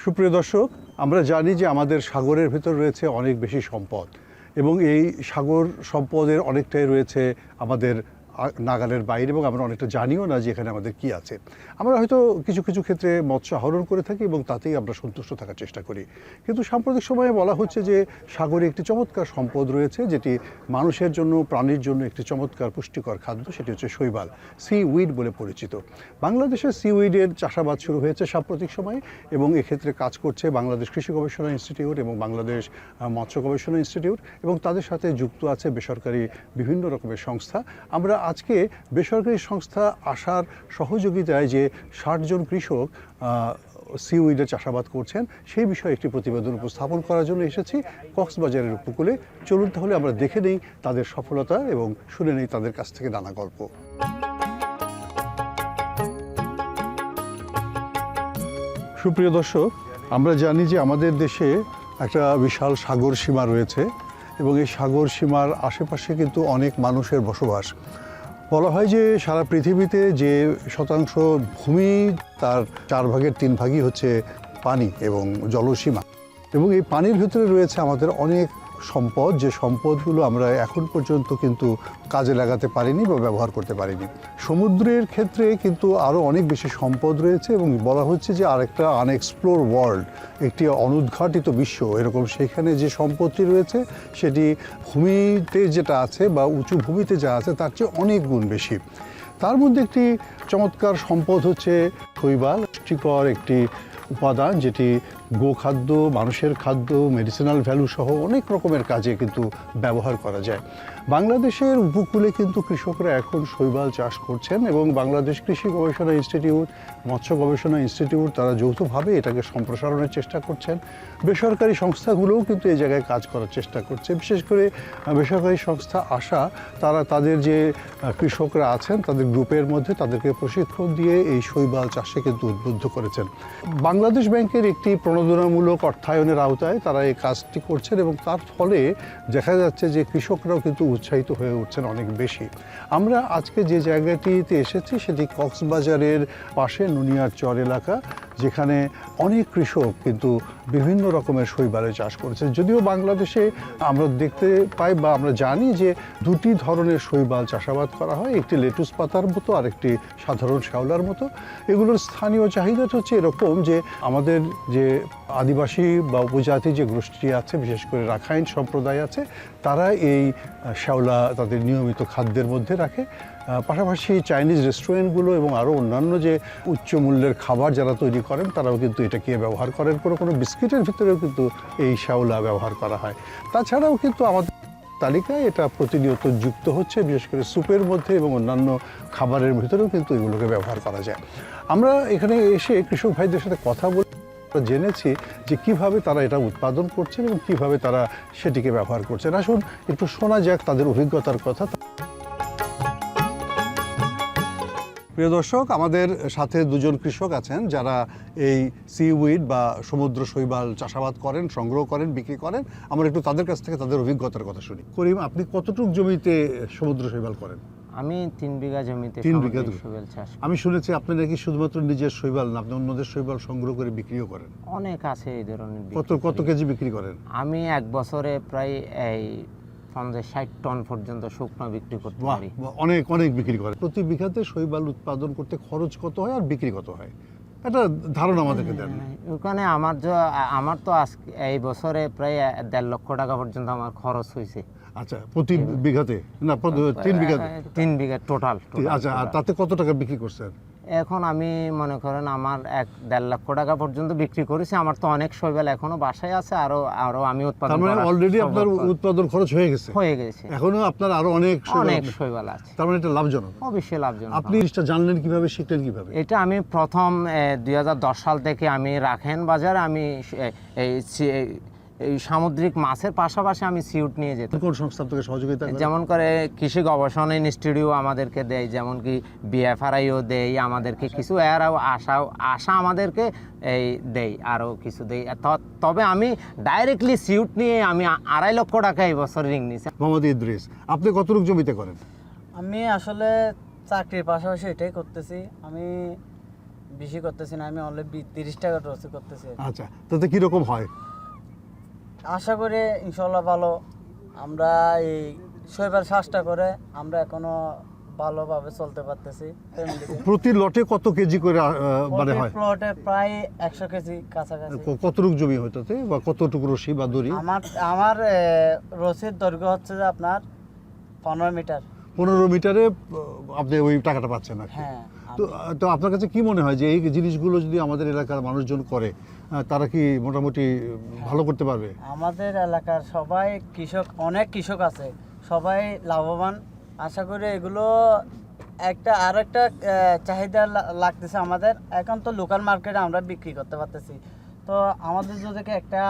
সুপ্রিয় দর্শক, আমরা জানি যে আমাদের সাগরের ভেতর রয়েছে অনেক বেশি সম্পদ এবং এই সাগর সম্পদের অনেকটাই রয়েছে আমাদের নাগালের বাইরে এবং আমরা অনেকটা জানিও না যে এখানে আমাদের কি আছে। আমরা হয়তো কিছু কিছু ক্ষেত্রে মৎস্য আহরণ করে থাকি এবং তাতেই আমরা সন্তুষ্ট থাকার চেষ্টা করি। কিন্তু সাম্প্রতিক সময়ে বলা হচ্ছে যে সাগরে একটি চমৎকার সম্পদ রয়েছে, যেটি মানুষের জন্য, প্রাণীর জন্য একটি চমৎকার পুষ্টিকর খাদ্য, সেটি হচ্ছে শৈবাল সি উইড বলে পরিচিত। বাংলাদেশে সি উইডের চাষাবাদ শুরু হয়েছে সাম্প্রতিক সময়ে এবং এক্ষেত্রে কাজ করছে বাংলাদেশ কৃষি গবেষণা ইনস্টিটিউট এবং বাংলাদেশ মৎস্য গবেষণা ইনস্টিটিউট এবং তাদের সাথে যুক্ত আছে বেসরকারি বিভিন্ন রকমের সংস্থা। আমরা আজকে বেসরকারি সংস্থা আসার সহযোগিতায় যে ষাট জন কৃষক আহ, সি চাষাবাদ করছেন সেই বিষয়ে একটি প্রতিবেদন উপস্থাপন করার জন্য এসেছি কক্সবাজারের উপকূলে। চলুন তাহলে আমরা দেখে নেই তাদের সফলতা এবং শুনে নেই তাদের কাছ থেকে নানা গল্প। সুপ্রিয় দর্শক আমরা জানি যে আমাদের দেশে একটা বিশাল সাগর সীমা রয়েছে এবং এই সাগর সীমার আশেপাশে কিন্তু অনেক মানুষের বসবাস। বলা হয় যে সারা পৃথিবীতে যে শতাংশ ভূমি তার চার ভাগের তিন ভাগই হচ্ছে পানি এবং জলসীমা। এবং এই পানির ভিতরে রয়েছে আমাদের অনেক সম্পদ, যে সম্পদগুলো আমরা এখন পর্যন্ত কিন্তু কাজে লাগাতে পারিনি বা ব্যবহার করতে পারিনি। সমুদ্রের ক্ষেত্রে কিন্তু আরও অনেক বেশি সম্পদ রয়েছে এবং বলা হচ্ছে যে আরেকটা আনএক্সপ্লোর ওয়ার্ল্ড একটি অনুদ্ঘাটিত বিশ্ব, এরকম সেখানে যে সম্পদটি রয়েছে, সেটি ভূমিতে যেটা আছে বা উঁচু ভূমিতে যা আছে, তার চেয়ে অনেক গুণ বেশি। তার মধ্যে একটি চমৎকার সম্পদ হচ্ছে শৈবাল, পুষ্টিকর একটি উপাদান যেটি গোখাদ্য, মানুষের খাদ্য মেডিসিনাল ভ্যালু সহ অনেক রকমের কাজে কিন্তু ব্যবহার করা যায়। বাংলাদেশের উপকূলে কিন্তু কৃষকরা এখন শৈবাল চাষ করছেন এবং বাংলাদেশ কৃষি গবেষণা ইনস্টিটিউট মৎস্য গবেষণা ইনস্টিটিউট তারা যৌথভাবে এটাকে সম্প্রসারণের চেষ্টা করছেন। বেসরকারি সংস্থাগুলোও কিন্তু এই জায়গায় কাজ করার চেষ্টা করছে। বিশেষ করে বেসরকারি সংস্থা আশা, তারা তাদের যে কৃষকরা আছেন, তাদের গ্রুপের মধ্যে তাদেরকে প্রশিক্ষণ দিয়ে এই শৈবাল চাষে কিন্তু উদ্বুদ্ধ করেছেন। বাংলাদেশ ব্যাংকের একটি প্রণোদনামূলক অর্থায়নের আওতায় তারা এই কাজটি করছেন এবং তার ফলে দেখা যাচ্ছে যে কৃষকরাও কিন্তু উৎসাহিত হয়ে উঠছেন অনেক বেশি। আমরা আজকে যে জায়গাটিতে এসেছি সেটি কক্সবাজারের পাশে নুনিয়ার চর এলাকা, যেখানে অনেক কৃষক কিন্তু বিভিন্ন রকমের শৈবালের চাষ করেছে যদিও বাংলাদেশে আমরা দেখতে পাই বা আমরা জানি যে দুটি ধরনের শৈবাল চাষাবাদ করা হয়, একটি লেটুস পাতার মতো আর একটি সাধারণ শ্যাওলার মতো। এগুলোর স্থানীয় চাহিদাটা হচ্ছে এরকম যে আমাদের যে আদিবাসী বা উপজাতি যে গোষ্ঠী আছে, বিশেষ করে রাখাইন সম্প্রদায় আছে, তারা এই শ্যাওলা তাদের নিয়মিত খাদ্যের মধ্যে রাখে। পাশাপাশি চাইনিজ রেস্টুরেন্টগুলো এবং আরও অন্যান্য যে উচ্চ মূল্যের খাবার যারা তৈরি করেন, তারাও কিন্তু এটাকে ব্যবহার করেন। কোনো কোনো বিস্কিটের ভিতরেও কিন্তু এই শ্যাওলা ব্যবহার করা হয়। তাছাড়াও কিন্তু আমাদের তালিকায় এটা প্রতিনিয়ত যুক্ত হচ্ছে, বিশেষ করে স্যুপের মধ্যে এবং অন্যান্য খাবারের ভিতরেও কিন্তু এগুলোকে ব্যবহার করা যায়। আমরা এখানে এসে কৃষক ভাইদের সাথে কথা বলে আমরা জেনেছি যে কীভাবে তারা এটা উৎপাদন করছেন এবং কীভাবে তারা সেটিকে ব্যবহার করছেন। আসুন, একটু শোনা যাক তাদের অভিজ্ঞতার কথা। প্রিয় দর্শক, আমাদের সাথে দুজন কৃষক আছেন যারা এই সি উইড বা সমুদ্র শৈবাল চাষাবাদ করেন, সংগ্রহ করেন, বিক্রি করেন। আমরা একটু তাদের কাছ থেকে তাদের অভিজ্ঞতার কথা শুনি। করিম, আপনি কতটুকু জমিতে সমুদ্র শৈবাল করেন? আমি তিন বিঘা জমিতে তিন বিঘা শৈবাল চাষ আমি শুনেছি আপনি নাকি শুধুমাত্র নিজের শৈবাল না আপনি অন্যদের শৈবাল সংগ্রহ করে বিক্রিও করেন। অনেক আছে এই ধরনের কত কত কেজি বিক্রি করেন? আমি এক বছরে প্রায় এই পঞ্চাশ ষাট টন পর্যন্ত শুকনো বিক্রি করতে পারি। অনেক অনেক বিক্রি করে প্রতি বিঘাতে শৈবাল উৎপাদন করতে খরচ কত হয় আর বিক্রি কত হয়? একটা ধারণা আমাদেরকে দেন। ওখানে আমার যে আমার তো আজকে এই বছরে প্রায় দেড় লক্ষ টাকা পর্যন্ত আমার খরচ হয়েছে আচ্ছা প্রতি বিঘাতে? না তিন বিঘাতে? তিন বিঘা টোটাল আচ্ছা আর তাতে কত টাকা বিক্রি করছেন? এখন আমি মনে করেন আমার এক দেড় লক্ষ টাকা পর্যন্ত বিক্রি করেছি। আমার তো অনেক শৈবাল এখনও বাসায় আছে আরও আরও আমি উৎপাদন মানে অলরেডি আপনার উৎপাদন খরচ হয়ে গেছে? হয়ে গেছে। এখনও আপনার আরও অনেক অনেক শৈবাল আছে। তার মানে এটা লাভজনক। অবশ্যই লাভজনক। আপনি জিনিসটা জানলেন কীভাবে শিখলেন কীভাবে? এটা আমি প্রথম দুই হাজার দশ সাল থেকে আমি রাখেন বাজারে। আমি এই এই সামুদ্রিক মাছের পাশাপাশি আমি সিউট নিয়ে যেতাম। কোন সংস্থা থেকে সহযোগিতা যেমন করে কৃষি গবেষণা ইনস্টিটিউট আমাদেরকে দেয় যেমন কি বিএফআরআইও দেয় আমাদেরকে কিছু এরাও আশাও আশা আমাদেরকে এই দেয় আরও কিছু দেয়। তবে আমি ডাইরেক্টলি সিউট নিয়ে আমি আড়াই লক্ষ টাকা এই বছর রিং নিয়েছি। মোহাম্মদ ইদ্রিস আপনি কতটুকু জমিতে করেন? আমি আসলে চাকরির পাশাপাশি এটাই করতেছি। আমি বেশি করতেছি না আমি অনলি তিরিশ টাকা করতেছি। আচ্ছা তাতে কীরকম হয়? আশা করি ইনশাল্লাহ ভালো। আমরা এই শৈবাল শ্বাসটা করে আমরা এখনও ভালোভাবে চলতে পারতেছি প্রতি লটে কত কেজি করে মানে হয়? প্লটে প্রায় একশো কেজি কাছাকাছি। কতটুকু জমি তাতে বা কতটুকু রশি বা দড়ি? আমার আমার এ, রসির দৈর্ঘ্য হচ্ছে যে আপনার পনেরো মিটার। পনেরো মিটারে আপনি ওই টাকাটা পাচ্ছেন আর হ্যাঁ তো তো আপনার কাছে কি মনে হয় যে এই জিনিসগুলো যদি আমাদের এলাকার মানুষজন করে তারা কি মোটামুটি ভালো করতে পারবে? আমাদের এলাকার সবাই কৃষক, অনেক কৃষক আছে। সবাই লাভবান। আশা করি এগুলো একটা আর একটা চাহিদা লাগতেছে আমাদের। এখন তো লোকাল মার্কেটে আমরা বিক্রি করতে পারতেছি। তো আমাদের যদি একটা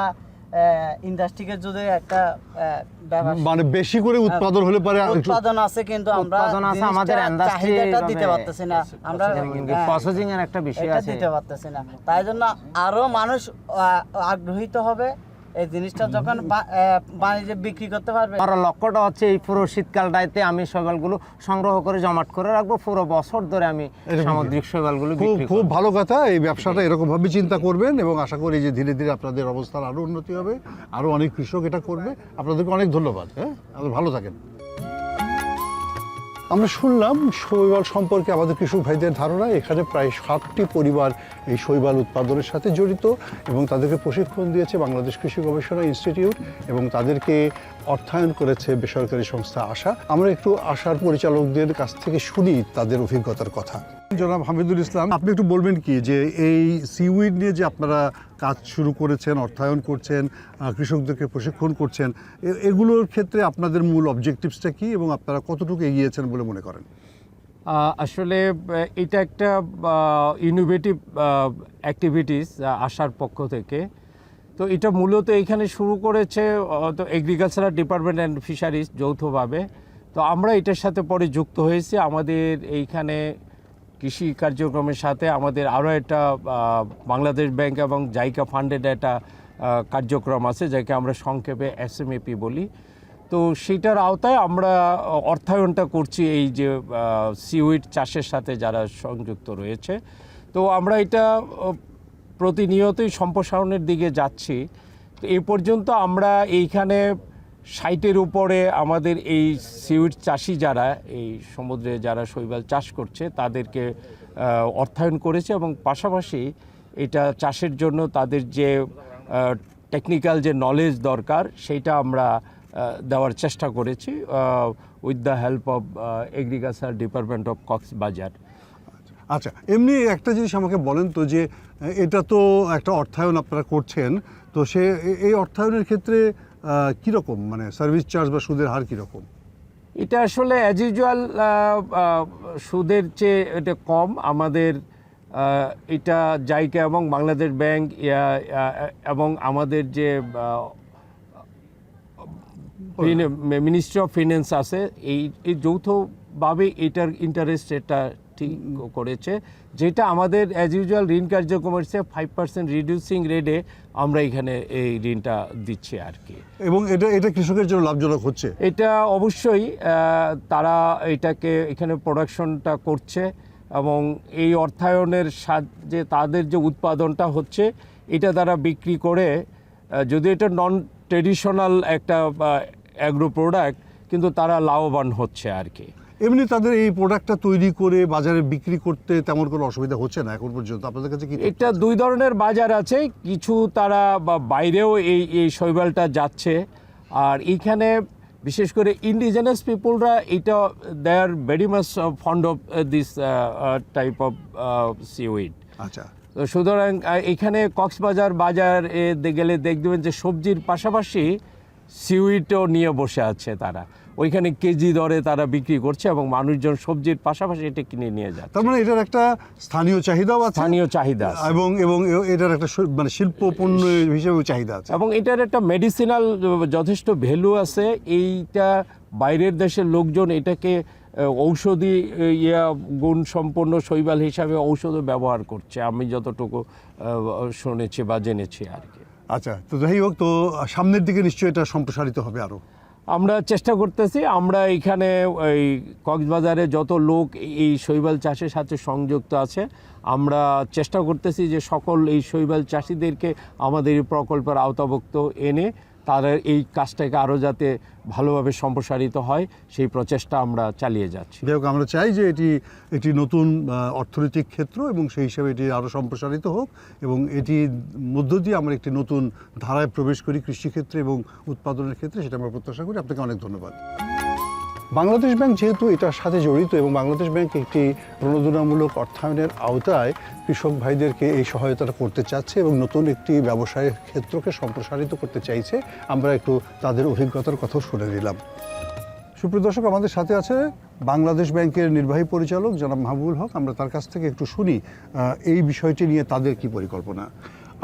ইন্ডাস্ট্রিকে যদি একটা মানে বেশি করে উৎপাদন হলে পারে উৎপাদন আছে কিন্তু আমরা উৎপাদন আছে, আমাদের চাহিদাটা দিতে পারতেছি না। আমরা হ্যাঁ, প্রসেসিং এর একটা বিষয় আছে। দিতে পারতেছি না। তাই জন্য আরও মানুষ আগ্রহীত হবে। এই জিনিসটা যখন বাণিজ্যে বিক্রি করতে পারবে। আমার লক্ষ্যটা হচ্ছে এই পুরো শীতকালটাতে আমি শৈবালগুলো সংগ্রহ করে জমাট করে রাখব। পুরো বছর ধরে আমি সামুদ্রিক শৈবালগুলো খুব খুব ভালো কথা এই ব্যবসাটা এরকমভাবে চিন্তা করবেন এবং আশা করি যে ধীরে ধীরে আপনাদের অবস্থার আরও উন্নতি হবে আরও অনেক কৃষক এটা করবে। আপনাদেরকে অনেক ধন্যবাদ হ্যাঁ? আপনার ভালো থাকেন। আমরা শুনলাম শৈবাল সম্পর্কে আমাদের কৃষক ভাইদের ধারণা, এখানে প্রায় ষাটটি পরিবার এই শৈবাল উৎপাদনের সাথে জড়িত এবং তাদেরকে প্রশিক্ষণ দিয়েছে বাংলাদেশ কৃষি গবেষণা ইনস্টিটিউট এবং তাদেরকে অর্থায়ন করেছে বেসরকারি সংস্থা আশা। আমরা একটু আশার পরিচালকদের কাছ থেকে শুনি তাদের অভিজ্ঞতার কথা। জনাব হামিদুল ইসলাম, আপনি একটু বলবেন কি যে এই সিউইড নিয়ে যে আপনারা কাজ শুরু করেছেন, অর্থায়ন করছেন কৃষকদেরকে প্রশিক্ষণ করছেন এগুলোর ক্ষেত্রে আপনাদের মূল অবজেক্টিভসটা কি এবং আপনারা কতটুকু এগিয়েছেন বলে মনে করেন? আসলে এটা একটা ইনোভেটিভ অ্যাক্টিভিটিস আসার পক্ষ থেকে। তো এটা মূলত এখানে শুরু করেছে তো এগ্রিকালচারাল ডিপার্টমেন্ট অ্যান্ড ফিশারিজ যৌথভাবে। তো আমরা এটার সাথে পরে যুক্ত হয়েছি। আমাদের এইখানে কৃষি কার্যক্রমের সাথে আমাদের আরও একটা বাংলাদেশ ব্যাংক এবং জাইকা ফান্ডেড একটা কার্যক্রম আছে, যাকে আমরা সংক্ষেপে এসএমএপি বলি। তো সেটার আওতায় আমরা অর্থায়নটা করছি এই যে সিউইড চাষের সাথে যারা সংযুক্ত রয়েছে। তো আমরা এটা প্রতিনিয়তই সম্প্রসারণের দিকে যাচ্ছি। তো এ পর্যন্ত আমরা এইখানে সাইটের উপরে আমাদের এই সিউড চাষি যারা, এই সমুদ্রে যারা শৈবাল চাষ করছে, তাদেরকে অর্থায়ন করেছে এবং পাশাপাশি এটা চাষের জন্য তাদের যে টেকনিক্যাল যে নলেজ দরকার সেইটা আমরা দেওয়ার চেষ্টা করেছি with the help of agriculture department of Cox's Bazar আচ্ছা এমনি একটা জিনিস আমাকে বলেন তো যে এটা তো একটা অর্থায়ন আপনারা করছেন তো সে এই অর্থায়নের ক্ষেত্রে কীরকম? মানে সার্ভিস চার্জ বা সুদের হার কীরকম? এটা আসলে অ্যাজ ইউজুয়াল সুদের চেয়ে এটা কম। আমাদের এটা জাইকা এবং বাংলাদেশ ব্যাংক এবং আমাদের যে মিনিস্ট্রি অফ ফিনান্স আছে এই যৌথভাবে এটার ইন্টারেস্ট রেটটা ঠিক করেছে যেটা আমাদের অ্যাজ ইউজুয়াল ঋণ কার্যক্রমের চেয়ে ফাইভ পার্সেন্ট রিডিউসিং রেটে আমরা এখানে এই ঋণটা দিচ্ছি আর কি। এবং এটা এটা কৃষকের জন্য লাভজনক হচ্ছে? এটা অবশ্যই তারা এটাকে এখানে প্রোডাকশনটা করছে এবং এই অর্থায়নের সাহায্যে তাদের যে উৎপাদনটা হচ্ছে এটা তারা বিক্রি করে যদি এটা নন ট্রেডিশনাল একটা অ্যাগ্রো প্রোডাক্ট কিন্তু তারা লাভবান হচ্ছে আর কি। এমনি তাদের এই প্রোডাক্টটা তৈরি করে বাজারে বিক্রি করতে তেমন কোনো অসুবিধা হচ্ছে না এখন পর্যন্ত? আপনাদের কাছে কি এটা দুই ধরনের বাজার আছে। কিছু তারা বা বাইরেও এই এই শৈবালটা যাচ্ছে। আর এইখানে বিশেষ করে ইন্ডিজেনাস পিপুলরা এটা they are very much fond of this type of seaweed আচ্ছা। তো সুতরাং এখানে কক্সবাজার বাজার এ গেলে দেখবেন যে সবজির পাশাপাশি সিউইটও নিয়ে বসে আছে তারা। ওইখানে কেজি দরে তারা বিক্রি করছে এবং মানুষজন সবজির পাশাপাশি এটা কিনে নিয়ে যায় তার মানে এটার একটা স্থানীয় চাহিদাও আছে স্থানীয় চাহিদা এবং এবং এটার একটা মানে শিল্প পণ্য হিসেবেও চাহিদা আছে। এবং এটার একটা মেডিসিনাল যথেষ্ট ভ্যালু আছে। এইটা বাইরের দেশের লোকজন এটাকে ঔষধি ইয়া গুণ সম্পন্ন শৈবাল হিসাবে ঔষধও ব্যবহার করছে। আমি যতটুকু শুনেছি বা জেনেছি আর কি। আচ্ছা তো যাই হোক তো সামনের দিকে নিশ্চয়ই এটা সম্প্রসারিত হবে আরও। আমরা চেষ্টা করতেছি, আমরা এখানে এই কক্সবাজারে যত লোক এই শৈবাল চাষের সাথে সংযুক্ত আছে, আমরা চেষ্টা করতেছি যে সকল এই শৈবাল চাষিদেরকে আমাদের এই প্রকল্পের আওতাভুক্ত এনে তাদের এই কাজটাকে আরও যাতে ভালোভাবে সম্প্রসারিত হয়, সেই প্রচেষ্টা আমরা চালিয়ে যাচ্ছি। হোক, আমরা চাই যে এটি একটি নতুন অর্থনৈতিক ক্ষেত্র এবং সেই হিসাবে এটি আরও সম্প্রসারিত হোক এবং এটি মধ্য দিয়ে আমরা একটি নতুন ধারায় প্রবেশ করি কৃষিক্ষেত্রে এবং উৎপাদনের ক্ষেত্রে, সেটা আমরা প্রত্যাশা করি। আপনাকে অনেক ধন্যবাদ। বাংলাদেশ ব্যাংক যেহেতু এটার সাথে জড়িত এবং বাংলাদেশ ব্যাংক একটি প্রণোদনামূলক অর্থায়নের আওতায় কৃষক ভাইদেরকে এই সহায়তাটা করতে চাচ্ছে এবং নতুন একটি ব্যবসায়ের ক্ষেত্রকে সম্প্রসারিত করতে চাইছে, আমরা একটু তাদের অভিজ্ঞতার কথাও শুনে নিলাম। সুপ্রিয় দর্শক, আমাদের সাথে আছে বাংলাদেশ ব্যাংকের নির্বাহী পরিচালক জনাব মাহবুবুল হক। আমরা তার কাছ থেকে একটু শুনি এই বিষয়টি নিয়ে তাদের কি পরিকল্পনা?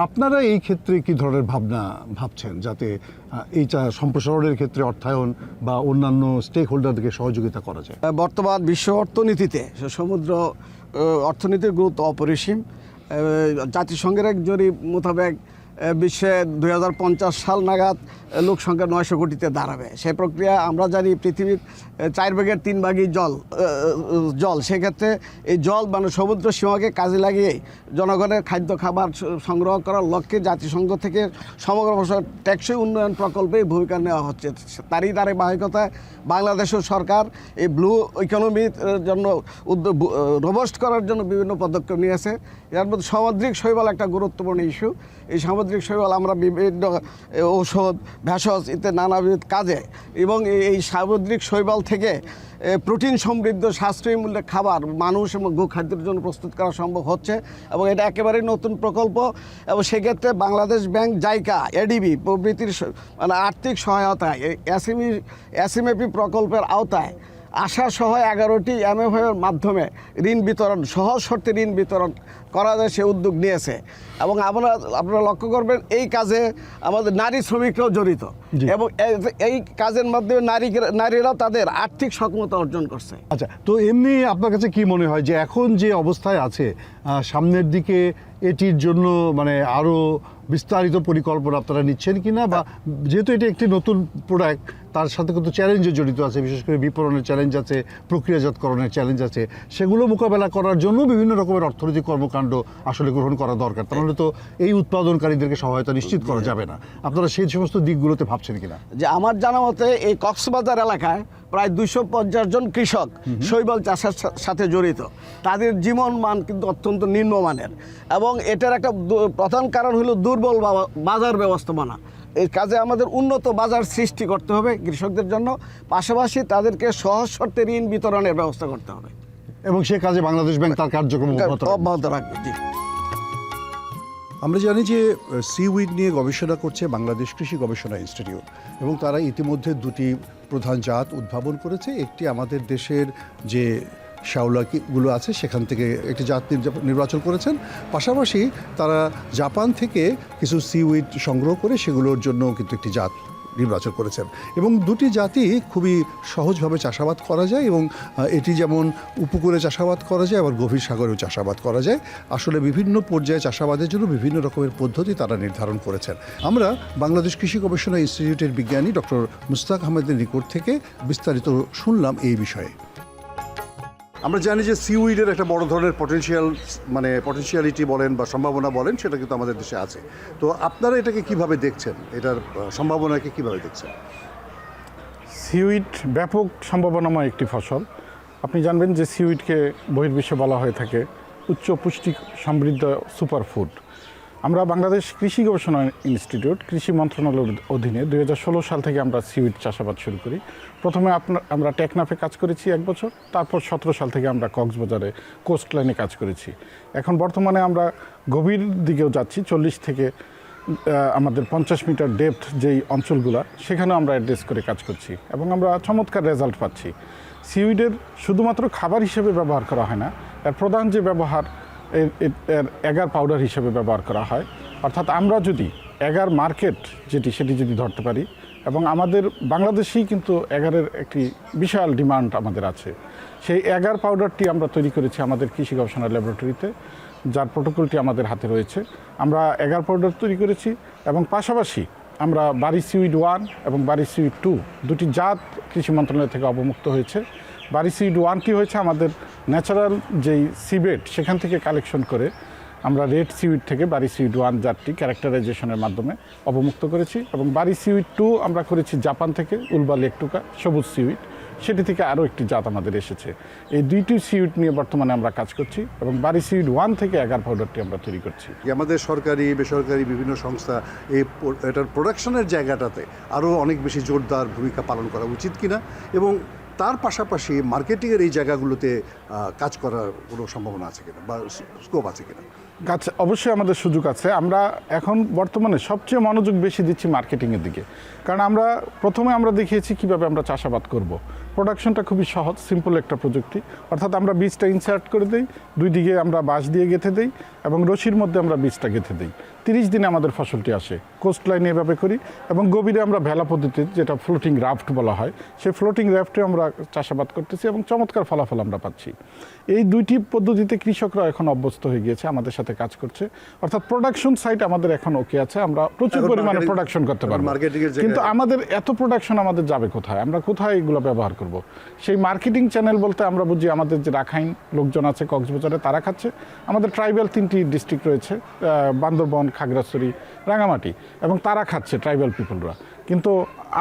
আপনারা এই ক্ষেত্রে কি ধরনের ভাবনা ভাবছেন? যাতে এই এইটা সম্প্রসারণের ক্ষেত্রে অর্থায়ন বা অন্যান্য স্টেক হোল্ডারদেরকে সহযোগিতা করা যায়? বর্তমান বিশ্ব অর্থনীতিতে সমুদ্র অর্থনীতির গুরুত্ব অপরিসীম। জাতিসংঘের এক জরিপ মোতাবেক বিশ্বে দু হাজার পঞ্চাশ সাল নাগাদ লোক সংখ্যা নয়শো কোটিতে দাঁড়াবে। সেই প্রক্রিয়া আমরা জানি পৃথিবীর চার ভাগের তিন ভাগই জল জল। সেক্ষেত্রে এই জল মানে সমুদ্র সীমাকে কাজে লাগিয়ে জনগণের খাদ্য, খাবার সংগ্রহ করার লক্ষ্যে জাতিসংঘ থেকে সমগ্র বছর টেকসই উন্নয়ন প্রকল্পে ভূমিকা নেওয়া হচ্ছে। তারই ধারাবাহিকতায় বাংলাদেশের সরকার এই ব্লু ইকোনমির জন্য উদ্যোগ রোবস্ট করার জন্য বিভিন্ন পদক্ষেপ নিয়েছে। এর মধ্যে সামুদ্রিক শৈবাল একটা গুরুত্বপূর্ণ ইস্যু। এই সামুদ্রিক শৈবাল, আমরা বিভিন্ন ঔষধ, ভেষজ ইত্যাদি নানাবিধ কাজে। এবং এই- এই সামুদ্রিক শৈবাল থেকে প্রোটিন সমৃদ্ধ সাশ্রয়ী মূল্যে খাবার মানুষ এবং গোখাদ্যের জন্য প্রস্তুত করা সম্ভব হচ্ছে এবং এটা একেবারেই নতুন প্রকল্প। এবং সেক্ষেত্রে বাংলাদেশ ব্যাংক, জাইকা, এডিবি প্রভৃতির মানে আর্থিক সহায়তায় এসএমই, এসএমএপি প্রকল্পের আওতায় আশা সহ এগারোটি এমএফের মাধ্যমে ঋণ বিতরণ সহজ শর্তে ঋণ বিতরণ করা যায় সে উদ্যোগ নিয়েছে। এবং আমরা আপনারা লক্ষ্য করবেন এই কাজে আমাদের নারী শ্রমিকরাও জড়িত। এবং এই- এই কাজের মাধ্যমে নারী নারীরাও তাদের আর্থিক সক্ষমতা অর্জন করছে। আচ্ছা তো এমনি আপনার কাছে কি মনে হয় যে এখন যে অবস্থায় আছে সামনের দিকে এটির জন্য মানে আরও বিস্তারিত পরিকল্পনা আপনারা নিচ্ছেন কি না বা যেহেতু এটি একটি নতুন প্রোডাক্ট তার সাথে কিন্তু চ্যালেঞ্জও জড়িত আছে, বিশেষ করে বিপণনের চ্যালেঞ্জ আছে, প্রক্রিয়াজাতকরণের চ্যালেঞ্জ আছে, সেগুলো মোকাবেলা করার জন্য বিভিন্ন রকমের অর্থনৈতিক কর্মকাণ্ড আসলে গ্রহণ করা দরকার। তাহলে তো এই উৎপাদনকারীদেরকে সহায়তা নিশ্চিত করা যাবে না। আপনারা সেই সমস্ত দিকগুলোতে ভাবছেন কিনা? যে আমার জানা মতে এই কক্সবাজার এলাকায় প্রায় দুইশো পঞ্চাশ জন কৃষক শৈবাল চাষের সাথে জড়িত। তাদের জীবন মান কিন্তু অত্যন্ত নিম্নমানের। এবং এটার একটা প্রধান কারণ হলো দুর্বল বাজার ব্যবস্থাপনা। এই কাজে আমাদের উন্নত বাজার সৃষ্টি করতে হবে কৃষকদের জন্য। পাশাপাশি তাদেরকে সহজ শর্তে ঋণ বিতরণের ব্যবস্থা করতে হবে। এবং সে কাজে বাংলাদেশ ব্যাংক তার কার্যক্রম অব্যাহত রাখবে। আমরা জানি যে সিউইড নিয়ে গবেষণা করছে বাংলাদেশ কৃষি গবেষণা ইনস্টিটিউট এবং তারা ইতিমধ্যে দুটি প্রধান জাত উদ্ভাবন করেছে। একটি আমাদের দেশের যে শ্যাওলাগুলো আছে, সেখান থেকে একটি জাত নির্বাচন করেছেন। পাশাপাশি তারা জাপান থেকে কিছু সিউইড সংগ্রহ করে সেগুলোর জন্য কিন্তু একটি জাত নির্বাচন করেছেন। এবং দুটি জাতি খুবই সহজভাবে চাষাবাদ করা যায় এবং এটি যেমন উপকূলে চাষাবাদ করা যায়, আবার গভীর সাগরেও চাষাবাদ করা যায়। আসলে বিভিন্ন পর্যায়ে চাষাবাদের জন্য বিভিন্ন রকমের পদ্ধতি তারা নির্ধারণ করেছেন। আমরা বাংলাদেশ কৃষি গবেষণা ইনস্টিটিউটের বিজ্ঞানী ডক্টর মুস্তাক আহমেদের নিকট থেকে বিস্তারিত শুনলাম এই বিষয়ে। আমরা জানি যে সিউইডের একটা বড় ধরনের পটেনশিয়াল মানে পটেনশিয়ালিটি বলেন বা সম্ভাবনা বলেন, সেটা কিন্তু আমাদের দেশে আছে। তো আপনারা এটাকে কীভাবে দেখছেন? এটার সম্ভাবনাকে কীভাবে দেখছেন? সিউইড ব্যাপক সম্ভাবনাময় একটি ফসল। আপনি জানবেন যে সিউইডকে বহির্বিশ্বে বলা হয়ে থাকে উচ্চ পুষ্টি সমৃদ্ধ সুপারফুড। আমরা বাংলাদেশ কৃষি গবেষণা ইনস্টিটিউট, কৃষি মন্ত্রণালয়ের অধীনে দু হাজার ষোলো সাল থেকে আমরা সিউইড চাষাবাদ শুরু করি। প্রথমে আপনার আমরা টেকনাফে কাজ করেছি এক বছর, তারপর সতেরো সাল থেকে আমরা কক্সবাজারে কোস্ট লাইনে কাজ করেছি। এখন বর্তমানে আমরা গভীর দিকেও যাচ্ছি, চল্লিশ থেকে আমাদের পঞ্চাশ মিটার ডেপথ যেই অঞ্চলগুলো, সেখানেও আমরা অ্যাড্রেস করে কাজ করছি এবং আমরা চমৎকার রেজাল্ট পাচ্ছি। সিউইডের শুধুমাত্র খাবার হিসেবে ব্যবহার করা হয় না, এর প্রধান যে ব্যবহার এগার পাউডার হিসেবে ব্যবহার করা হয়। অর্থাৎ আমরা যদি এগার মার্কেট যেটি, সেটি যদি ধরতে পারি, এবং আমাদের বাংলাদেশেই কিন্তু এগারের একটি বিশাল ডিমান্ড আমাদের আছে। সেই এগার পাউডারটি আমরা তৈরি করেছি আমাদের কৃষি গবেষণা ল্যাবরেটরিতে যার প্রোটোকলটি আমাদের হাতে রয়েছে। আমরা এগার পাউডার তৈরি করেছি, এবং পাশাপাশি আমরা বাড়ি সিউইড ওয়ান এবং বাড়ি সিউইড টু দুটি জাত কৃষি মন্ত্রণালয় থেকে অবমুক্ত হয়েছে। বাড়ি সিউইড ওয়ানটি হয়েছে? আমাদের ন্যাচারাল যেই সিবেট সেখান থেকে কালেকশন করে আমরা রেড সিউইড থেকে বাড়ি সিউইড ওয়ান জাতটি ক্যারেক্টারাইজেশনের মাধ্যমে অবমুক্ত করেছি এবং বাড়ি সিউইড টু আমরা করেছি জাপান থেকে উলবা লেকটুকা সবুজ সিউইড সেটি থেকে আরও একটি জাত আমাদের এসেছে। এই দুইটি সিউইড নিয়ে বর্তমানে আমরা কাজ করছি এবং বাড়ি সিউইড ওয়ান থেকে এগার পাউডারটি আমরা তৈরি করছি। আমাদের সরকারি, বেসরকারি বিভিন্ন সংস্থা এই এটার প্রোডাকশনের জায়গাটাতে আরও অনেক বেশি জোরদার ভূমিকা পালন করা উচিত কিনা? এবং তার পাশাপাশি মার্কেটিংয়ের এই জায়গাগুলোতে কাজ করার কোনো সম্ভাবনা আছে কিনা বা স্কোপ আছে কিনা? গাছ, অবশ্যই আমাদের সুযোগ আছে। আমরা এখন বর্তমানে সবচেয়ে মনোযোগ বেশি দিচ্ছি মার্কেটিংয়ের দিকে। কারণ আমরা প্রথমে আমরা দেখিয়েছি কীভাবে আমরা চাষাবাদ করব। প্রোডাকশনটা খুবই সহজ সিম্পল একটা প্রযুক্তি। অর্থাৎ আমরা বীজটা ইনসার্ট করে দিই, দুই দিকে আমরা বাঁশ দিয়ে গেঁথে দিই এবং রশির মধ্যে আমরা বীজটা গেঁথে দিই। তিরিশ দিনে আমাদের ফসলটি আসে। কোস্ট লাইনে এভাবে করি এবং গভীরে আমরা ভেলা পদ্ধতিতে যেটা ফ্লোটিং রাফট বলা হয় সেই ফ্লোটিং রাফটে আমরা চাষাবাদ করতেছি এবং চমৎকার ফলাফল আমরা পাচ্ছি। এই দুইটি পদ্ধতিতে কৃষকরা এখন অভ্যস্ত হয়ে গিয়েছে আমাদের সাথে কাজ করছে। অর্থাৎ প্রোডাকশন সাইট আমাদের এখন ওকে আছে আমরা প্রচুর পরিমাণে প্রোডাকশন করতে পারব। কিন্তু আমাদের এত প্রোডাকশন আমাদের যাবে কোথায়? আমরা কোথায় এগুলো ব্যবহার করব? সেই মার্কেটিং চ্যানেল বলতে আমরা বুঝি আমাদের যে রাখাইন লোকজন আছে কক্সবাজারে তারা খাচ্ছে। আমাদের ট্রাইবাল তিনটি ডিস্ট্রিক্ট রয়েছে বান্দরবন খাগড়াছড়ি, রাঙামাটি এবং তারা খাচ্ছে ট্রাইবাল পিপলরা কিন্তু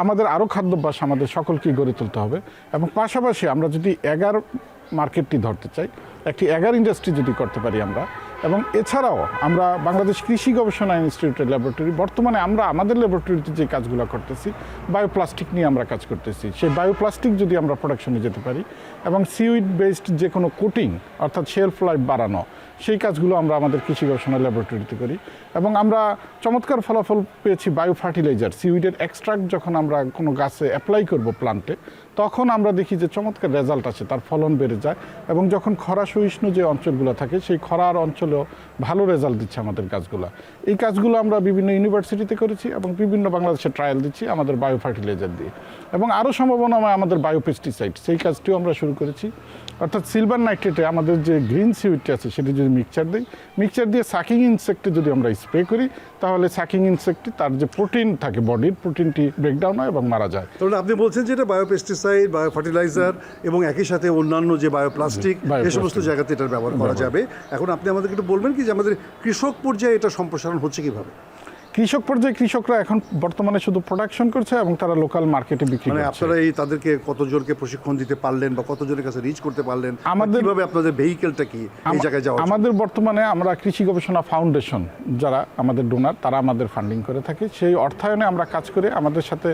আমাদের আরও খাদ্যাভ্যাস আমাদের সকলকেই গড়ে তুলতে হবে এবং পাশাপাশি আমরা যদি এগার মার্কেটটি ধরতে চাই, একটি এগার ইন্ডাস্ট্রি যদি করতে পারি আমরা এবং এছাড়াও আমরা বাংলাদেশ কৃষি গবেষণা ইনস্টিটিউটের ল্যাবরেটরি বর্তমানে আমরা আমাদের ল্যাবরেটরিতে যে কাজগুলো করতেছি বায়োপ্লাস্টিক নিয়ে আমরা কাজ করতেছি। সেই বায়োপ্লাস্টিক যদি আমরা প্রোডাকশনে যেতে পারি এবং সিউইড বেসড যে কোনো কোটিং অর্থাৎ শেলফ লাইফ বাড়ানো, সেই কাজগুলো আমরা আমাদের কৃষি গবেষণা ল্যাবরেটরিতে করি। এবং আমরা চমৎকার ফলাফল পেয়েছি বায়ো ফার্টিলাইজার সিউইডের এক্সট্রাক্ট যখন আমরা কোনো গাছে অ্যাপ্লাই করব প্লান্টে তখন আমরা দেখি যে চমৎকার রেজাল্ট আছে তার ফলন বেড়ে যায় এবং যখন খরা সহিষ্ণু যে অঞ্চলগুলো থাকে, সেই খরার অঞ্চলেও ভালো রেজাল্ট দিচ্ছে আমাদের গাছগুলো। এই কাজগুলো আমরা বিভিন্ন ইউনিভার্সিটিতে করেছি এবং বিভিন্ন বাংলাদেশে ট্রায়াল দিচ্ছি আমাদের বায়ো ফার্টিলাইজার দিয়ে। এবং আরও সম্ভাবনা আমাদের বায়ো পেস্টিসাইড সেই কাজটিও আমরা শুরু করেছি। অর্থাৎ সিলভার নাইট্রেটে আমাদের যে গ্রিন সিউইডটি আছে সেটি যদি মিক্সচার দিই মিক্সচার দিয়ে সাকিং ইনসেক্টে যদি আমরা স্প্রে করি তাহলে সাকিং ইনসেক্টটি তার যে প্রোটিন থাকে বডির প্রোটিনটি ব্রেকডাউন হয় এবং মারা যায়। তাহলে আপনি বলছেন যে এটা বায়োপেস্টিসাইড বায়ো ফার্টিলাইজার এবং একই সাথে অন্যান্য যে বায়োপ্লাস্টিক এই। সমস্ত জায়গাতে এটার ব্যবহার করা যাবে। এখন আপনি আমাদেরকে একটু বলবেন কি যে আমাদের কৃষক পর্যায়ে এটা সম্প্রসারণ হচ্ছে কীভাবে? কৃষক পর্যায়ে কৃষকরা এখন বর্তমানে শুধু প্রোডাকশন করছে এবং তারা লোকাল মার্কেটে বিক্রি মানে আপনারা এই তাদেরকে কতজনকে প্রশিক্ষণ দিতে পারলেন বা কতজনের কাছে রিচ করতে পারলেন? আমাদের- কীভাবে আপনাদের ভেহিকেলটা কি এই জায়গায় যাওয়া আমাদের বর্তমানে আমরা কৃষি গবেষণা ফাউন্ডেশন যারা আমাদের ডোনার তারা আমাদের ফান্ডিং করে থাকে। সেই অর্থায়নে আমরা কাজ করে আমাদের সাথে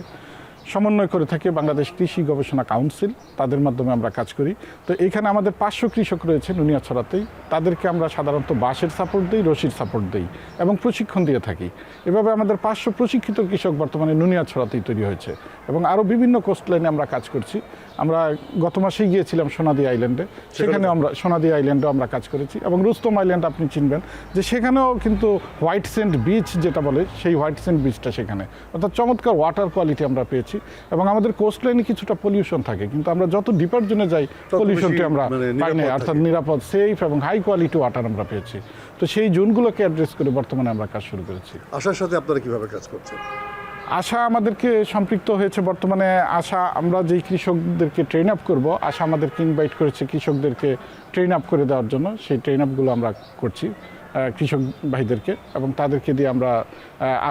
সমন্বয় করে থাকে বাংলাদেশ কৃষি গবেষণা কাউন্সিল তাদের মাধ্যমে আমরা কাজ করি। তো এখানে আমাদের পাঁচশো কৃষক রয়েছে নুনিয়াছড়াতেই তাদেরকে আমরা সাধারণত বাঁশের সাপোর্ট দিই রশির সাপোর্ট দিই এবং প্রশিক্ষণ দিয়ে থাকি। এভাবে আমাদের পাঁচশো প্রশিক্ষিত কৃষক বর্তমানে নুনিয়াছড়াতেই তৈরি হয়েছে এবং আরও বিভিন্ন কোস্ট লাইনে আমরা কাজ করছি। আমরা গত মাসেই গিয়েছিলাম সোনাদি আইল্যান্ডে সেখানে আমরা সোনাদি আইল্যান্ডেও আমরা কাজ করেছি এবং রুস্তম আইল্যান্ড আপনি চিনবেন যে সেখানেও কিন্তু হোয়াইট সেন্ট বিচ যেটা বলে সেই হোয়াইট সেন্ট বিচটা সেখানে। অর্থাৎ চমৎকার ওয়াটার কোয়ালিটি আমরা পেয়েছি। এবং আমাদের কোস্ট লাইনে কিছুটা পলিউশন থাকে কিন্তু আমরা যত ডিপার জোনে যাই পলিউশনটি আমরা মানে পাই না অর্থাৎ নিরাপদ সেফ এবং হাই কোয়ালিটি ওয়াটার আমরা পেয়েছি। তো সেই জোনগুলোকে অ্যাড্রেস করে বর্তমানে আমরা কাজ শুরু করেছি। আশার সাথে আপনারা কীভাবে কাজ করছেন? আশা আমাদেরকে সম্পৃক্ত হয়েছে বর্তমানে। আশা আমরা যেই কৃষকদেরকে ট্রেন আপ করব আশা আমাদেরকে ইনভাইট করেছে কৃষকদেরকে ট্রেন আপ করে দেওয়ার জন্য। সেই ট্রেন আপগুলো আমরা করছি। কৃষক ভাইদেরকে এবং তাদেরকে দিয়ে আমরা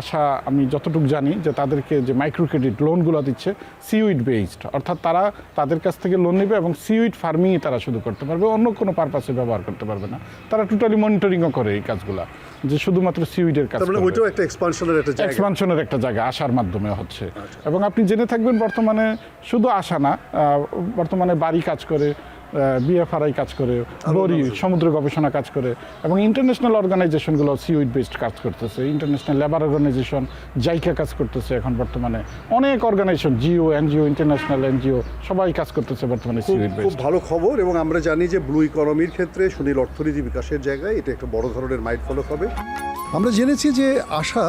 আশা আমি যতটুকু জানি যে তাদেরকে যে মাইক্রো ক্রেডিট লোনগুলো দিচ্ছে সিউইড বেসড অর্থাৎ তারা তাদের কাছ থেকে লোন নেবে এবং সিউইড ফার্মিংই তারা শুধু করতে পারবে অন্য কোনো পারপাসে ব্যবহার করতে পারবে না। তারা টোটালি মনিটরিংও করে এই কাজগুলা যে শুধুমাত্র সিউইডের কাজ মানে ওইটাও একটা এক্সপানশনের একটা জায়গা। এক্সপানশনের একটা জায়গা আশার মাধ্যমে হচ্ছে। এবং আপনি জেনে থাকবেন বর্তমানে শুধু আশা না বর্তমানে বাড়ি কাজ করে বিএফআরআই কাজ করে বরি সমুদ্র গবেষণা কাজ করে এবং ইন্টারন্যাশনাল অর্গানাইজেশনগুলো সিউইড বেসড কাজ করতেছে ইন্টারন্যাশনাল লেবার অর্গানাইজেশন জাইকা কাজ করতেছে এখন বর্তমানে। অনেক organization GO NGO international NGO সবাই কাজ করতেছে বর্তমানে সিউইড বেসড ভালো খবর এবং আমরা জানি যে ব্লু ইকোনমির ক্ষেত্রে সুনীল অর্থনীতি বিকাশের জায়গায় এটা একটা বড় ধরনের মাইল ফলক হবে আমরা জেনেছি যে আশা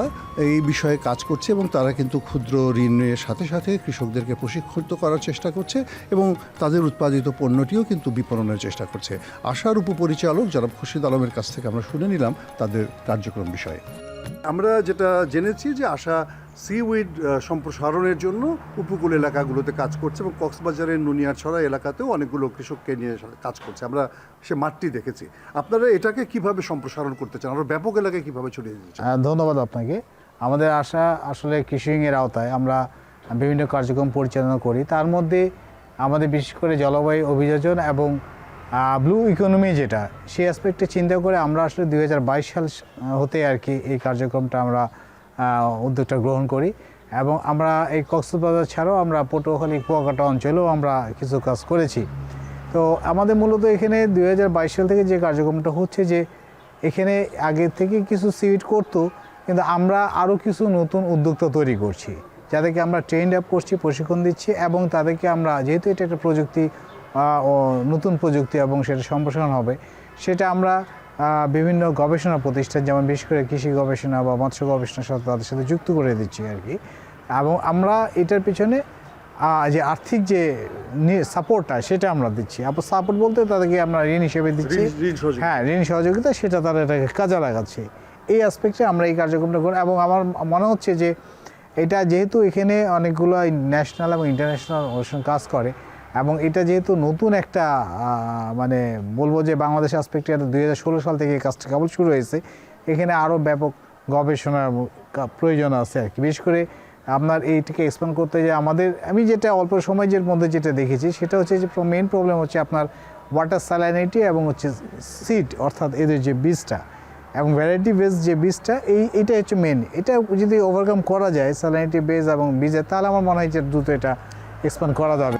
এই বিষয়ে কাজ করছে এবং তারা কিন্তু ক্ষুদ্র ঋণের সাথে সাথে কৃষকদেরকে প্রশিক্ষিত করার চেষ্টা করছে এবং তাদের উৎপাদিত পণ্যটিও কিন্তু বিপণনের চেষ্টা করছে। আশার উপপরিচালক যারা খুশিদ আলমের কাছ থেকে আমরা শুনে নিলাম তাদের কার্যক্রম বিষয়ে। আমরা যেটা জেনেছি যে আশা সিউইড সম্প্রসারণের জন্য উপকূল এলাকাগুলোতে কাজ করছে এবং কক্সবাজারের নুনিয়ারছড়া এলাকাতেও অনেকগুলো কৃষককে নিয়ে কাজ করছে। আমরা সে মাঠটি দেখেছি। আপনারা এটাকে কীভাবে সম্প্রসারণ করতে চান? আরও ব্যাপক এলাকায় কীভাবে ছড়িয়ে দিতে চান? হ্যাঁ, ধন্যবাদ আপনাকে। আমাদের আশা আসলে কৃষিংয়ের আওতায় আমরা বিভিন্ন কার্যক্রম পরিচালনা করি। তার মধ্যে আমাদের বিশেষ করে জলবায়ু অভিযোজন এবং ব্লু ইকোনমি যেটা, সেই অ্যাসপেক্টে চিন্তা করে আমরা আসলে দুই হাজার বাইশ সাল হতে আর কি এই কার্যক্রমটা আমরা উদ্যোগটা গ্রহণ করি। এবং আমরা এই কক্সবাজার ছাড়াও আমরা পটুয়াখালী, কুয়াকাটা অঞ্চলেও আমরা কিছু কাজ করেছি। তো আমাদের মূলত এখানে দু হাজার বাইশ সাল থেকে যে কার্যক্রমটা হচ্ছে যে, এখানে আগে থেকে কিছু সিট করতো, কিন্তু আমরা আরও কিছু নতুন উদ্যোক্তা তৈরি করছি। যাদেরকে আমরা ট্রেন্ড আপ করছি প্রশিক্ষণ দিচ্ছি এবং তাদেরকে আমরা যেহেতু এটা একটা প্রযুক্তি নতুন প্রযুক্তি এবং সেটা সম্প্রসারণ হবে সেটা আমরা বিভিন্ন গবেষণা প্রতিষ্ঠান যেমন বিশেষ করে কৃষি গবেষণা বা মৎস্য গবেষণার সাথে তাদের সাথে যুক্ত করে দিচ্ছি আর কি। এবং আমরা এটার পিছনে যে আর্থিক যে সাপোর্টটা সেটা আমরা দিচ্ছি। আবার সাপোর্ট বলতে তাদেরকে আমরা ঋণ হিসেবে দিচ্ছি। হ্যাঁ ঋণ সহযোগিতা সেটা তারা এটাকে কাজে লাগাচ্ছে। এই অ্যাসপেক্টে আমরা এই কার্যক্রমটা করি এবং আমার মনে হচ্ছে যে এটা যেহেতু এখানে অনেকগুলো ন্যাশনাল এবং ইন্টারন্যাশনাল অনুষ্ঠান কাজ করে, এবং এটা যেহেতু নতুন একটা মানে বলব যে বাংলাদেশ অ্যাসপেক্টে দুই হাজার ষোলো সাল থেকে এই কাজটা কেবল শুরু হয়েছে, এখানে আরও ব্যাপক গবেষণার প্রয়োজন আছে আর কি। বিশেষ করে আপনার এইটিকে এক্সপ্যান্ড করতে যে আমাদের, আমি যেটা অল্প সময়ের মধ্যে যেটা দেখেছি সেটা হচ্ছে যে মেন প্রবলেম হচ্ছে আপনার ওয়াটার স্যালাইনিটি এবং হচ্ছে সিড অর্থাৎ এদের যে বীজটা। এবং ভ্যারাইটি বেস যে বীজটা এই এটা হচ্ছে মেন এটা যদি ওভারকাম করা যায় স্যালাইনিটি বেস এবং বীজের তাহলে আমার মনে হয় যে দ্রুত এটা এক্সপ্যান্ড করা যাবে।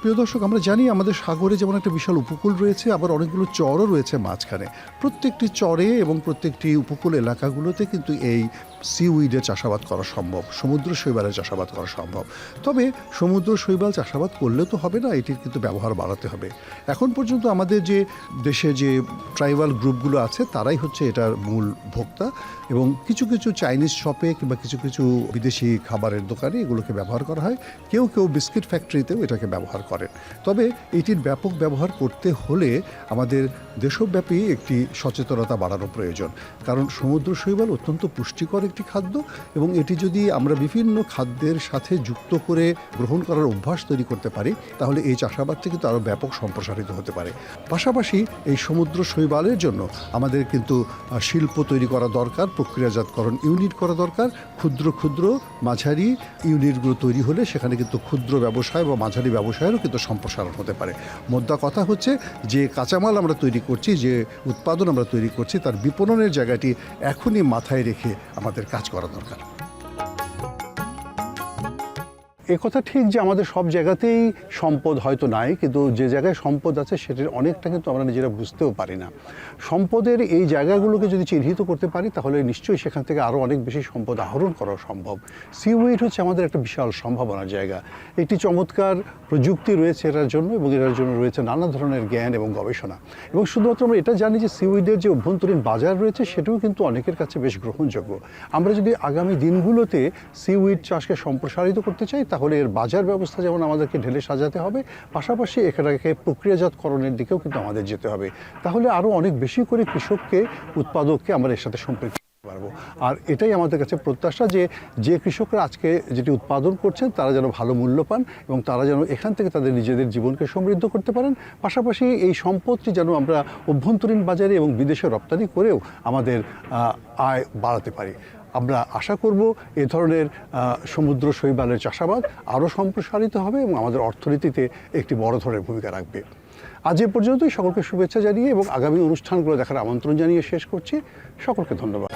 প্রিয় দর্শক, আমরা জানি আমাদের সাগরে যেমন একটা বিশাল উপকূল রয়েছে, আবার অনেকগুলো চরও রয়েছে মাঝখানে। প্রত্যেকটি চরে এবং প্রত্যেকটি উপকূল এলাকাগুলোতে কিন্তু এই সিউইডের চাষাবাদ করা সম্ভব, সমুদ্র শৈবালের চাষাবাদ করা সম্ভব। তবে সমুদ্র শৈবাল চাষাবাদ করলে তো হবে না, এটির কিন্তু ব্যবহার বাড়াতে হবে। এখন পর্যন্ত আমাদের যে দেশে যে ট্রাইবাল গ্রুপগুলো আছে, তারাই হচ্ছে এটার মূল ভোক্তা এবং কিছু কিছু চাইনিজ শপে কিংবা কিছু কিছু বিদেশি খাবারের দোকানে এগুলোকে ব্যবহার করা হয়। কেউ কেউ বিস্কিট ফ্যাক্টরিতেও এটাকে ব্যবহার করেন। তবে এটির ব্যাপক ব্যবহার করতে হলে আমাদের দেশব্যাপী একটি সচেতনতা বাড়ানো প্রয়োজন। কারণ সমুদ্র শৈবাল অত্যন্ত পুষ্টিকর একটি খাদ্য এবং এটি যদি আমরা বিভিন্ন খাদ্যের সাথে যুক্ত করে গ্রহণ করার অভ্যাস তৈরি করতে পারি, তাহলে এই চাষাবাদটি কিন্তু আরও ব্যাপক সম্প্রসারিত হতে পারে। পাশাপাশি এই সমুদ্র শৈবালের জন্য আমাদের কিন্তু শিল্প তৈরি করা দরকার, প্রক্রিয়াজাতকরণ ইউনিট করা দরকার, ক্ষুদ্র ক্ষুদ্র মাঝারি ইউনিটগুলো তৈরি হলে সেখানে কিন্তু ক্ষুদ্র ব্যবসায় বা মাঝারি ব্যবসায়েরও কিন্তু সম্প্রসারণ হতে পারে। মোদ্দা কথা হচ্ছে যে কাঁচামাল আমরা তৈরি করছি, যে উৎপাদন আমরা তৈরি করছি, তার বিপণনের জায়গাটি এখনই মাথায় রেখে আমাদের কাজ করা দরকার। কথা ঠিক যে আমাদের সব জায়গাতেই সম্পদ হয়তো নাই, কিন্তু যে জায়গায় সম্পদ আছে সেটির অনেকটা কিন্তু আমরা নিজেরা বুঝতেও পারি না। সম্পদের এই জায়গাগুলোকে যদি চিহ্নিত করতে পারি, তাহলে নিশ্চয়ই সেখান থেকে আরও অনেক বেশি সম্পদ আহরণ করা সম্ভব। সিউইড হচ্ছে আমাদের একটা বিশাল সম্ভাবনার জায়গা। একটি চমৎকার প্রযুক্তি রয়েছে এটার জন্য এবং এটার জন্য রয়েছে নানা ধরনের জ্ঞান এবং গবেষণা। এবং শুধুমাত্র আমরা এটা জানি যে সিউইডের যে অভ্যন্তরীণ বাজার রয়েছে, সেটাও কিন্তু অনেকের কাছে বেশ গ্রহণযোগ্য। আমরা যদি আগামী দিনগুলোতে সিউইড চাষকে সম্প্রসারিত করতে চাই তাহলে এর বাজার ব্যবস্থা যেমন আমাদেরকে ঢেলে সাজাতে হবে, পাশাপাশি এখানটাকে প্রক্রিয়াজাতকরণের দিকেও কিন্তু আমাদের যেতে হবে। তাহলে আরও অনেক বেশি করে কৃষককে, উৎপাদককে আমরা এর সাথে সম্পৃক্ত পারব। আর এটাই আমাদের কাছে প্রত্যাশা যে যে কৃষকরা আজকে যেটি উৎপাদন করছেন, তারা যেন ভালো মূল্য পান এবং তারা যেন এখান থেকে তাদের নিজেদের জীবনকে সমৃদ্ধ করতে পারেন। পাশাপাশি এই সম্পদটি যেন আমরা অভ্যন্তরীণ বাজারে এবং বিদেশে রপ্তানি করেও আমাদের আয় বাড়াতে পারি। আমরা আশা করব এ ধরনের সমুদ্র শৈবালের চাষাবাদ আরও সম্প্রসারিত হবে এবং আমাদের অর্থনীতিতে একটি বড় ধরনের ভূমিকা রাখবে। আজ এ পর্যন্তই। সকলকে শুভেচ্ছা জানিয়ে এবং আগামী অনুষ্ঠানগুলো দেখার আমন্ত্রণ জানিয়ে শেষ করছি। সকলকে ধন্যবাদ।